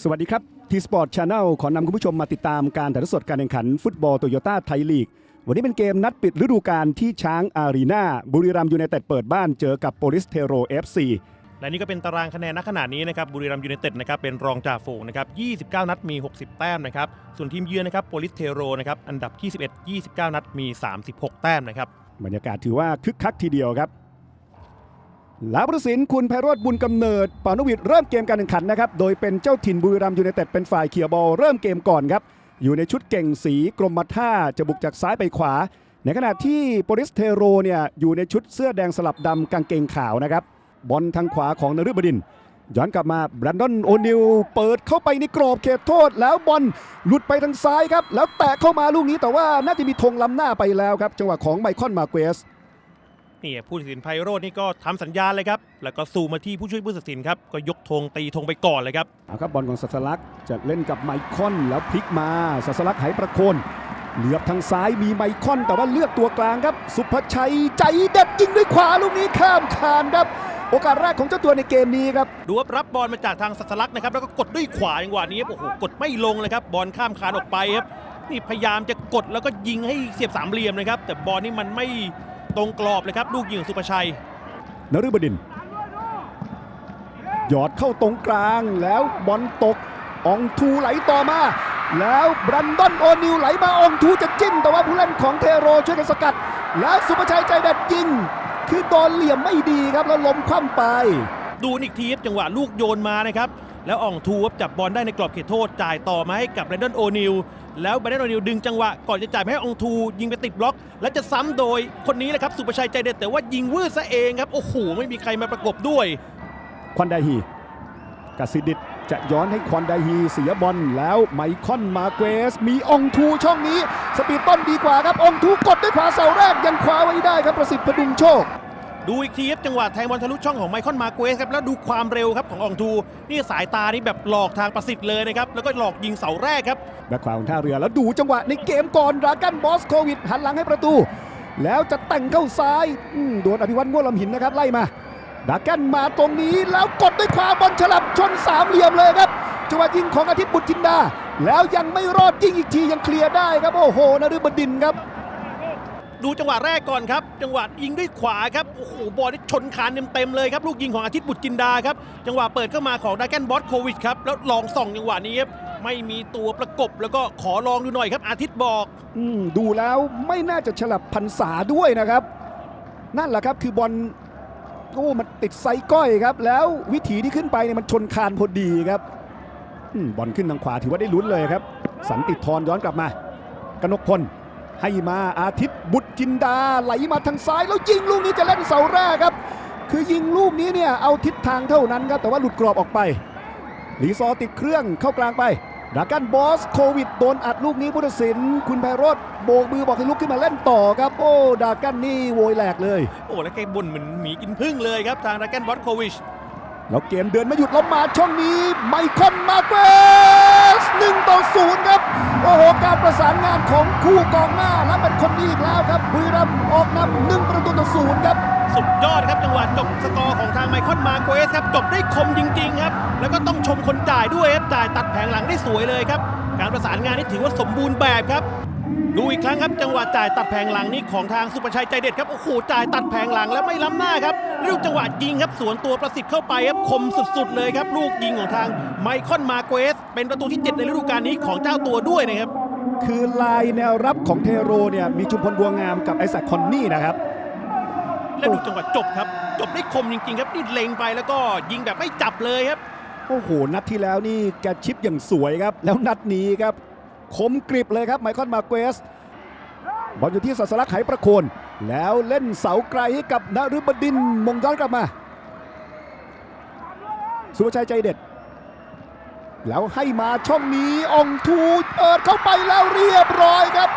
สวัสดีครับทีสปอร์ตชาแนลขอนำคุณผู้ชมมาติดตามการถ่ายทอดสดการแข่งขันฟุตบอลโตโยต้าไทยลีก วันนี้เป็นเกมนัดปิดฤดูกาลที่ช้างอารีนาบุรีรัมย์ยูไนเต็ดเปิดบ้านเจอกับโปลิสเทโร FC และนี่ก็เป็นตารางคะแนนณขณะนี้นะครับบุรีรัมย์ยูไนเต็ดนะครับเป็นรองจ่าฝูงนะครับ 29 นัดมี 60 แต้มนะครับส่วนทีมเยือนนะครับโปลิสเทโรนะครับอันดับที่ 11 29 นัดมี 36 แต้มนะครับบรรยากาศถือว่าคึกคักทีเดียวครับ ลาบรุสินคุณไพโรธบุญกำเนิดปานวิทย์เริ่มเกมการแข่งขันนะครับ โดยเป็นเจ้าถิ่นบุรีรัมย์ยูไนเต็ดเป็นฝ่ายเขี่ยบอลเริ่มเกมก่อนครับ อยู่ในชุดเก่งสีกรมท่าจะบุกจากซ้ายไปขวา ในขณะที่โปลิสเทโรเนี่ยอยู่ในชุดเสื้อแดงสลับดำกางเกงขาวนะครับบอลทางขวาของนฤบดิน ย้อนกลับมาแบรนดอนโอนิลเปิดเข้าไปในกรอบเขตโทษ แล้วบอลหลุดไปทางซ้ายครับแล้วแตะเข้ามาลูกนี้แต่ว่าน่าจะมีธงล้ำหน้าไปแล้วครับจังหวะของไมคอนมาเกส นี่ผู้ตัดสินไพโรจน์นี่ก็ทำสัญญาณเลยครับ แล้วก็สู่มาที่ผู้ช่วยผู้ตัดสินครับ ก็ยกธงตีธงไปก่อนเลยครับเอาครับบอลของสัสลักจะเล่นกับไมคอนแล้วพลิกมาสัสลักไหประโคนเหลือบทางซ้ายมีไมคอนแต่ว่าเลือกตัวกลางครับ สุภชัยใจเด็ดยิงด้วยขวาลูกนี้ข้ามคานครับ โอกาสแรกของเจ้าตัวในเกมนี้ครับดูว่ารับบอลมาจากทางสัสลักนะครับแล้วก็กดด้วยขวาจังหวะนี้ครับโอ้โหกดไม่ลงเลยครับบอลข้ามคานออกไปครับนี่พยายามจะกดแล้วก็ยิงให้เสียบสามเหลี่ยมนะครับ แต่บอลนี่มันไม่ ตรงกรอบเลยครับ ลูกยิงของสุภชัยนฤบดินทร์หยอดเข้าตรงกลางแล้วบอลตกอองทูไหลต่อมา แล้วบรันดอนโอนิวไหลมาอองทูจะจิ้มแต่ว่าผู้เล่นของเทโรช่วยกันสกัด แล้วสุภชัยใจเด็ดยิง คือโดนเหลี่ยมไม่ดีครับแล้วล้มคว่ำไป ดูอีกทีครับจังหวะลูกโยนมานะครับแล้วอ่องทูครับจับบอลได้ในกรอบเขตโทษจ่ายต่อมาให้กับแบรนดอนโอนิล แล้วแบรนดอนโอนิลดึงจังหวะ ก่อนจะจ่ายให้องทู ยิงไปติดบล็อก แล้วจะซ้ำโดยคนนี้แหละครับสุประชัยใจเด็ดแต่ว่ายิงวืดซะเองครับ โอ้โห ไม่มีใครมาประกบด้วย ควันไดฮีกสิดิตจะย้อนให้ควันไดฮีเสียบอลแล้วไมคอนมาเกส มีองทูช่องนี้ สปีดต้นดีกว่าครับอองทูกดด้วยขวาเสาแรกยังคว้าไว้ได้ครับประสิทธิ์พดุงโชค ดูอีกทีครับจังหวะแทงบอลทะลุช่องของไมคอนมาเกวสครับแล้วดูความเร็วครับของอองทู นี่สายตานี่แบบหลอกทางประสิทธิ์เลยนะครับ แล้วก็หลอกยิงเสาแรกครับแบ็คขวาของท่าเรือแล้วดูจังหวะในเกมก่อนดรากันบอสโควิด หันหลังให้ประตู แล้วจะแต่งเข้าซ้ายโดนอภิวัตง่วลำหินนะครับไล่มาดากันมาตรงนี้แล้วกดด้วยขวาบอลฉลับชนสามเหลี่ยมเลยครับจังหวะยิงของอาทิตย์บุตรจินดา แล้วยังไม่รอดยิงอีกทียังเคลียร์ได้ครับโอ้โหนฤบดินครับ ดูจังหวะแรกก่อนครับ จังหวะยิงด้วยขวาครับ โอ้โห บอลนี่ชนคานเต็มๆเลยครับ ลูกยิงของอาทิตย์บุตรจินดาครับ จังหวะเปิดเข้ามาของดาแกนบอสโควิดครับ แล้วลองส่องจังหวะนี้ครับ ไม่มีตัวประกบแล้วก็ขอลองดูหน่อยครับ อาทิตย์บอก อืมดูแล้วไม่น่าจะฉลับพันษาด้วยนะครับ นั่นแหละครับคือบอลโอ้มันติดไซก้อยครับ แล้ววิถีที่ขึ้นไปเนี่ยมันชนคานพอดีครับอืมบอลขึ้นทางขวาถือว่าได้ลุ้นเลยครับ สันติธรย้อนกลับมากนกพล ให้มาอาทิตย์บุตรจินดาไหลมาทางซ้าย แล้วยิงลูกนี้จะเล่นเสาแรกครับ คือยิงลูกนี้เนี่ยเอาทิศทางเท่านั้นครับแต่ว่าหลุดกรอบออกไปรีซอติดเครื่องเข้ากลางไปดากันบอสโควิดโดนอัดลูกนี้พุทธศิลป์คุณไพโรธโบกมือบอกให้ลุกขึ้นมาเล่นต่อครับ โอ้ดากันนี่โวยแหลกเลย โอ้แล้วแกบ่นเหมือนหมีกินพึ่งเลยครับทางดาแกนบอสโควิช แล้วเกมเดินไม่หยุดแล้วมาช่องนี้ไมคอนมาเกสหนึ่งต่อศูนย์ครับ โอ้โห การประสานงานของคู่กองหน้าและเป็นคนนี้อีกแล้วครับบุรีรัมย์ออกนำหนึ่งประตูต่อศูนย์ครับ สุดยอดครับจังหวะจบสกอร์ของทางไมคอนมาโกเอสครับ จบได้คมจริง ๆ ครับ แล้วก็ต้องชมคนจ่ายด้วยครับจ่ายตัดแผงหลังได้สวยเลยครับ การประสานงานนี่ถือว่าสมบูรณ์แบบครับดูอีกครั้งครับจังหวะจ่ายตัดแผงหลังนี้ของทางสุประชัยใจเด็ดครับโอ้โหจ่ายตัดแผงหลังแล้วไม่ล้ำหน้าครับ ลูกจังหวะยิงครับสวนตัวประสิทธิ์เข้าไปครับคมสุดๆเลยครับ ลูกยิงของทางไมคอนมาโกเอสเป็นประตูที่ 7 ในฤดูกาลนี้ของเจ้าตัวด้วยนะครับ คือลายแนวรับของเทโรเนี่ยมีชุมพลบัวงามกับไอแซคคอนนี่นะครับแล้วดูจังหวะจบครับ จบได้คมจริงๆครับนี่เล็งไปแล้วก็ยิงแบบไม่จับเลยครับโอ้โหนัดที่แล้วนี่แกชิปอย่างสวยครับ แล้วนัดนี้ครับคมกริบเลยครับไมคอนมาเกส บอลอยู่ที่สัสลักไหประโคน แล้วเล่นเสาไกลให้กับนฤบดินมงย้อนกลับมา สุภชัยใจเด็ด แล้วให้มาช่องนี้องทูเปิดเข้าไปแล้วเรียบร้อยครับ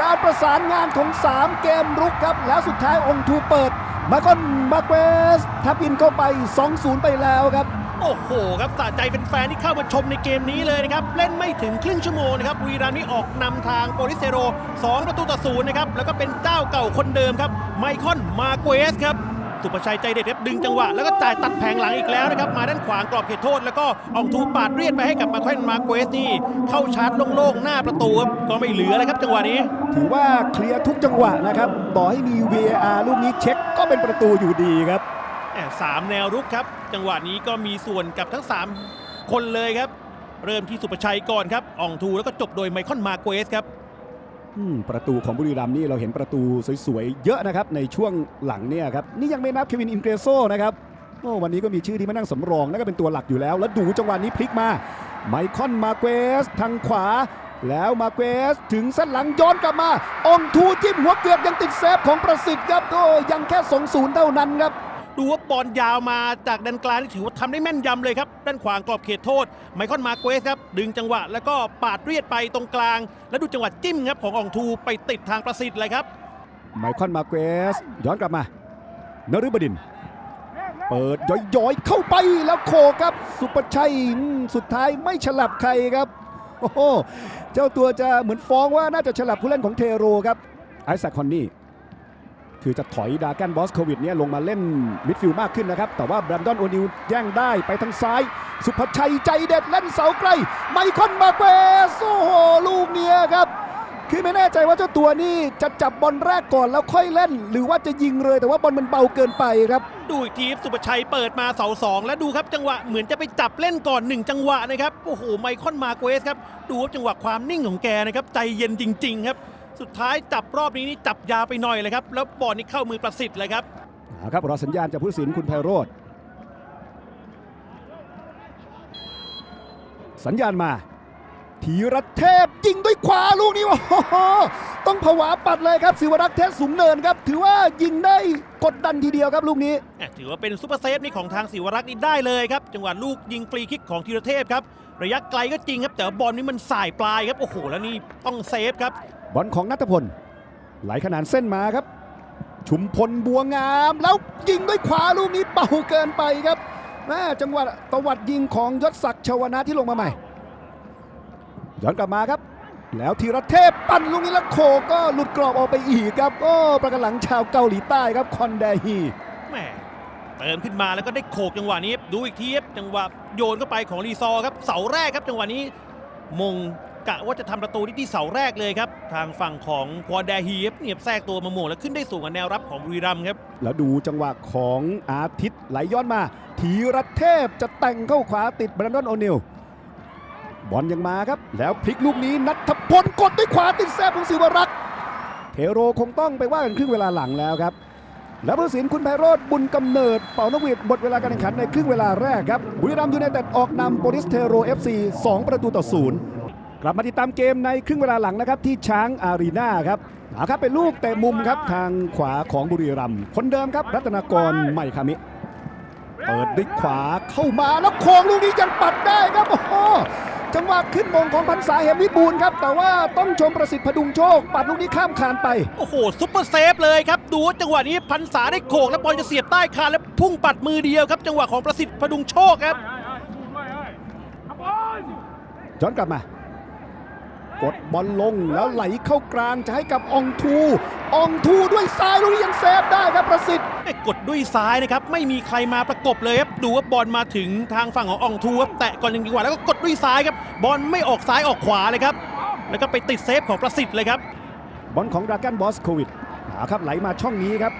การประสานงานของ 3 เกมรุกครับ แล้วสุดท้ายองทูเปิด มาคอนมาเกสทับอินเข้าไป 2-0 ไปแล้วครับ โอ้โหครับสะใจเป็นแฟนที่เข้ามาชมในเกมนี้เลยนะครับ เล่นไม่ถึงครึ่งชั่วโมงนะครับบุรีรัมย์นี่ออกนำทางโปลิเซโร 2 ประตูต่อศูนย์นะครับ แล้วก็เป็นเจ้าเก่าคนเดิมครับ ไมคอนมาเกวสครับ สุภชัยใจเด็ดครับดึงจังหวะ แล้วก็จ่ายตัดแผงหลังอีกแล้วนะครับ มาด้านขวางกรอบเขตโทษ แล้วก็อองทูปาดเรียดไปให้กับมาควนมาโกสนี่เข้าชาร์จโล่งๆหน้าประตูครับก็ไม่เหลือเลยครับจังหวะนี้ ถือว่าเคลียร์ทุกจังหวะนะครับต่อให้มี VAR ลูกนี้เช็คก็เป็นประตูอยู่ดีครับ แหม่สามแนวรุกครับ จังหวะนี้ก็มีส่วนกับทั้ง 3 คนเลยครับ เริ่มที่สุประชัยก่อนครับอองทูแล้วก็จบโดยไมคอนมาโกเอสครับ อืมประตูของบุรีรัมย์นี่เราเห็นประตูสวยๆ เยอะนะครับ ในช่วงหลังเนี่ยครับ นี่ยังไม่นับเควินอินเกรโซนะครับโอ้วันนี้ก็มีชื่อที่มานั่งสำรองแล้วก็เป็นตัวหลักอยู่แล้ว แล้วดูจังหวะนี้พลิกมา ไมคอนมาเกสทางขวา แล้วมาเกสถึงเส้นหลังย้อนกลับมา อองทูจิ้มหัวเกือบยังติดเซฟของประสิทธิ์ครับโอ้ยังแค่สองศูนย์เท่านั้นครับ ดูว่าบอลยาวมาจากแดนกลางนี่ถือว่าทำได้แม่นยำเลยครับด้านขวางกรอบเขตโทษ ไมคอนมาโกเอสครับดึงจังหวะแล้วก็ปาดเรียดไปตรงกลาง แล้วดูจังหวะจิ้มครับของอองทูไปติดทางประสิทธิ์เลยครับ ไมคอนมาเกสย้อนกลับมานฤบดิน เปิดย้อยๆ เข้าไปแล้วโคครับ สุประชัยสุดท้ายไม่ฉลับใครครับโอ้โหเจ้าตัวจะเหมือนฟ้องว่าน่าจะฉลับผู้เล่นของเทโรครับไอแซคคอนนี่ คือจะถอยดากันบอสโควิดเนี่ยลงมาเล่นมิดฟิลด์มากขึ้นนะครับ แต่ว่าแบรนดอนโอนิวแย่งได้ไปทางซ้าย สุภชัยใจเด็ดเล่นเสาไกล ไมคอนมาเกสโอ้โหลูกเนี้ยครับ คือไม่แน่ใจว่าเจ้าตัวนี่จะจับบอลแรกก่อนแล้วค่อยเล่น หรือว่าจะยิงเลยแต่ว่าบอลมันเบาเกินไปครับดูอีกทีสุปชัยเปิดมาเสาสองและดูครับจังหวะเหมือนจะไปจับเล่นก่อนหนึ่งจังหวะนะครับโอ้โหไมคอนมาโกสครับดูครับจังหวะความนิ่งของแกนะครับใจเย็นจริง ๆ ครับ สุดท้ายจับรอบนี้นี่จับยาวไปหน่อยเลยครับ แล้วบอลนี่เข้ามือประสิทธิ์เลยครับเอาครับรอสัญญาณจากผู้ตัดสินคุณไพโรธสัญญาณมาธีรเทพยิงด้วยขวาลูกนี้โอ้โหต้องผวาปัดเลยครับศิวรักษ์เทศสูงเนินครับ ถือว่ายิงได้กดดันทีเดียวครับลูกนี้อะถือว่าเป็นซุปเปอร์เซฟนี่ของทางศิวรักษ์นี่ได้เลยครับ จังหวะลูกยิงฟรีคิกของธีรเทพครับ ระยะไกลก็จริงครับ แต่ว่าบอลนี่มันสายปลายครับ โอ้โห แล้วนี่ต้องเซฟครับ บอลของนัทพล ไหลขนานเส้นมาครับ ชุมพลบัวงาม แล้วยิงด้วยขวาลูกนี้เบาเกินไปครับแม่จังหวะตวัดยิงของยศศักดิ์ชวนะที่ลงมาใหม่ย้อนกลับมาครับ แล้วธีรเทพปั่นลูกนี้แล้วโคก็หลุดกรอบออกไปอีกครับโอ้ประกันหลังชาวเกาหลีใต้ครับคอนแดฮีแหมเติมขึ้นมาแล้วก็ได้โขกจังหวะนี้ ดูอีกทีครับจังหวะโยนเข้าไปของรีซอครับเสาแรกครับจังหวะนี้มง กะว่าจะทำประตูที่ที่เสาแรกเลยครับ ทางฝั่งของควอนแดฮีครับเนี่ยแทรกตัวมาโมงแล้วขึ้นได้สูงกว่าแนวรับของบุรีรัมย์ครับ แล้วดูจังหวะของอาทิตย์ไหลย้อนมา ธีรเทพจะแต่งเข้าขวาติดแบรนดอนโอนิลบอลยังมาครับ แล้วพลิกลูกนี้นัทพลกดด้วยขวาติดแซบของศิวรักษ์เทโรคงต้องไปว่ากันครึ่งเวลาหลังแล้วครับแล้วผู้ตัดสินคุณไพโรธบุญกำเนิดเป่านกหวีดหมดเวลาการแข่งขันในครึ่งเวลาแรกครับบุรีรัมย์ยูไนเต็ดออกนำโปลิสเทโร FC 2 ประตูต่อศูนย์ กลับมาติดตามเกมในครึ่งเวลาหลังนะครับที่ช้างอารีนาครับเอาครับเป็นลูกเตะมุมครับทางขวาของบุรีรัมย์คนเดิมครับ รัตนากรใหม่คามิเปิดด้วยขวาเข้ามาแล้วโค้งลูกนี้ยังปัดได้ครับโอ้โหจังหวะขึ้นมงของพันษาเหมวิบูลย์ครับ แต่ว่าต้องชมประสิทธิ์พดุงโชค ปัดลูกนี้ข้ามคานไป โอ้โหซุปเปอร์เซฟเลยครับ ดูจังหวะนี้พันษาได้โขกแล้วบอลจะเสียบใต้คานแล้วพุ่งปัดมือเดียวครับ จังหวะของประสิทธิ์พดุงโชคครับย้อนกลับมา กดบอลลงแล้วไหลเข้ากลางจะให้กับอองทู อองทูด้วยซ้ายลูกนี้ยังเซฟได้ครับประสิทธิ์ไม่กดด้วยซ้ายนะครับไม่มีใครมาประกบเลยครับดูว่าบอลมาถึงทางฝั่งของอองทูครับแตะก่อนหนึ่งจังหวะแล้วก็กดด้วยซ้ายครับบอลไม่ออกซ้ายออกขวาเลยครับแล้วก็ไปติดเซฟของประสิทธิ์เลยครับบอลของดรากันบอสโควิดเอาครับไหลมาช่องนี้ครับ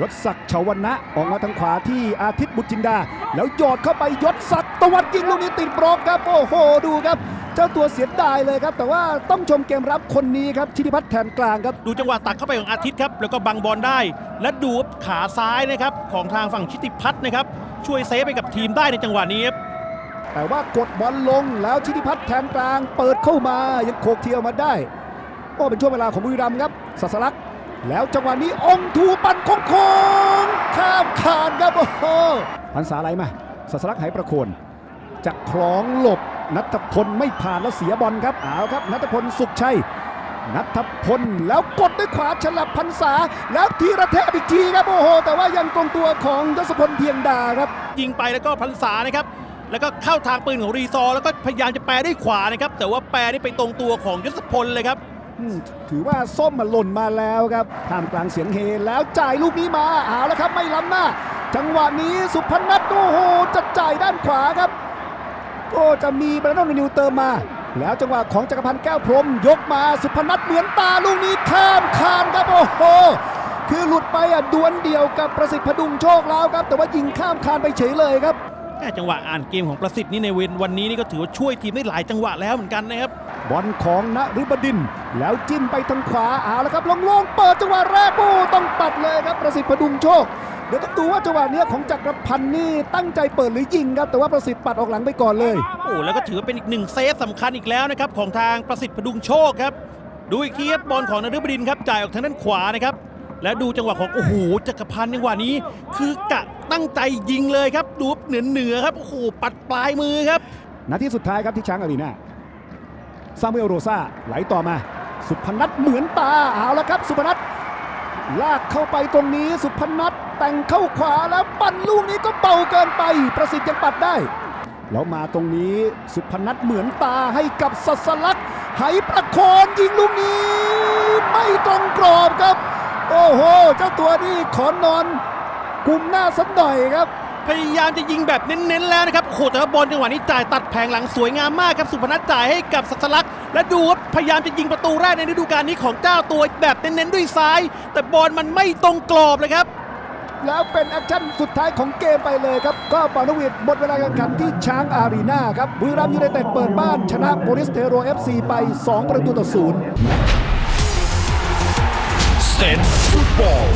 ยศศักดิ์ชาวนะออกมาทางขวาที่อาทิตย์บุตรจินดา แล้วหยอดเข้าไปยศศักดิ์ตวัดยิงลูกนี้ติดบล็อกครับโอ้โหดูครับ เจ้าตัวเสียดายเลยครับ แต่ว่าต้องชมเกมรับคนนี้ครับชิติพัฒน์แทนกลางครับ ดูจังหวะตักเข้าไปของอาทิตย์ครับ แล้วก็บังบอลได้ และดูขาซ้ายนะครับของทางฝั่งชิติพัฒน์นะครับ ช่วยเซฟไปกับทีมได้ในจังหวะนี้ครับแต่ว่ากดบอลลงแล้วชิติพัฒน์แทนกลาง เปิดเข้ามายังโขกเทียวมาได้โอ้เป็นช่วงเวลาของบุรีรัมย์ครับสัสลักษณ์แล้วจังหวะนี้องค์ทูปันโค้งๆข้ามคานครับโอ้โหพันษาอะไรมาสัสลักษณ์ไหประโคนจะคล้องหลบ นัทพลไม่ผ่านแล้วเสียบอลครับเอาครับนัทพลสุขชัยนัทพลแล้วกดด้วยขวาฉลับพันษา แล้วทีระเทพอีกทีครับโอ้โห แต่ว่ายังตรงตัวของยศพลเพียงดาครับ ยิงไปแล้วก็พันษานะครับ แล้วก็เข้าทางปืนของรีซอร์แล้วก็พยายามจะแปรด้วยขวานะครับ แต่ว่าแปรนี่ไปตรงตัวของยศพลเลยครับอืมถือว่าส้มมันหล่นมาแล้วครับท่ามกลางเสียงเฮแล้วจ่ายลูกนี้มาเอาแล้วครับไม่ล้ำหน้า จังหวะนี้สุพนัทโอ้โหจะจ่ายด้านขวาครับ ก็จะมีบรนดอนนิวเติมมา แล้วจังหวะของจักรพันธ์แก้วพรหมยกมาสุพนัทเหมือนตาลูกนี้ข้ามคานครับโอ้โหคือหลุดไปอะดวลเดียวกับประสิทธิ์พดุงโชคแล้วครับ แต่ว่ายิงข้ามคานไปเฉยเลยครับแค่จังหวะอ่านเกมของประสิทธิ์นี่ในเวนวันนี้นี่ก็ถือว่าช่วยทีมได้หลายจังหวะแล้วเหมือนกันนะครับบอลของนฤบดินทร์แล้วจิ้มไปทางขวาเอาแล้วครับโล่งๆเปิดจังหวะแรกโอ้ต้องปัดเลยครับประสิทธิ์พดุงโชค เดี๋ยวต้องดูว่าจังหวะเนี้ยของจักรพันธ์นี่ตั้งใจเปิดหรือยิงครับ แต่ว่าประสิทธิ์ปัดออกหลังไปก่อนเลย โอ้แล้วก็ถือว่าเป็นอีกหนึ่งเซฟสำคัญอีกแล้วนะครับของทางประสิทธิ์พดุงโชคครับ ดูอีกทีครับบอลของนฤบดินทร์ครับจ่ายออกทางด้านขวานะครับแล้วดูจังหวะของโอ้โหจักรพันธ์จังหวะนี้ คือกะตั้งใจยิงเลยครับดูเหนือเหนือๆครับโอ้โหปัดปลายมือครับนาทีสุดท้ายครับที่ช้างอารีนาซามูเอลโรซาไหลต่อมา สุพนัทเหมือนตาเอาแล้วครับ สุพนัทลากเข้าไปตรงนี้สุพนัท แต่งเข้าขวาแล้วปั่นลูกนี้ก็เบาเกินไป ประสิทธิ์ยังปัดได้ แล้วมาตรงนี้สุพนัทเหมือนตาให้กับสัสลักษ์ไหประโคนยิงลูกนี้ ไม่ตรงกรอบครับ โอ้โห เจ้าตัวนี้ขอนอนกุมหน้าสักหน่อยครับ พยายามจะยิงแบบเน้นๆแล้วนะครับโอ้โหแต่ว่าบอลจังหวะนี้จ่ายตัดแผงหลังสวยงามมากครับสุพนัทจ่ายให้กับสัสลักษ์และดูครับพยายามจะยิงประตูแรกในฤดูกาลนี้ของเจ้าตัวแบบเน้นๆด้วยซ้าย แต่บอลมันไม่ตรงกรอบเลยครับ แล้วเป็นแอคชั่นสุดท้ายของเกมไปเลยครับ ก็ปานวิทย์หมดเวลาการแข่งขันที่ช้างอารีนาครับบุรีรัมย์ยูไนเต็ดเปิดบ้านชนะโปลิสเทโร FC ไป 2 ประตูต่อศูนย์ Sense Football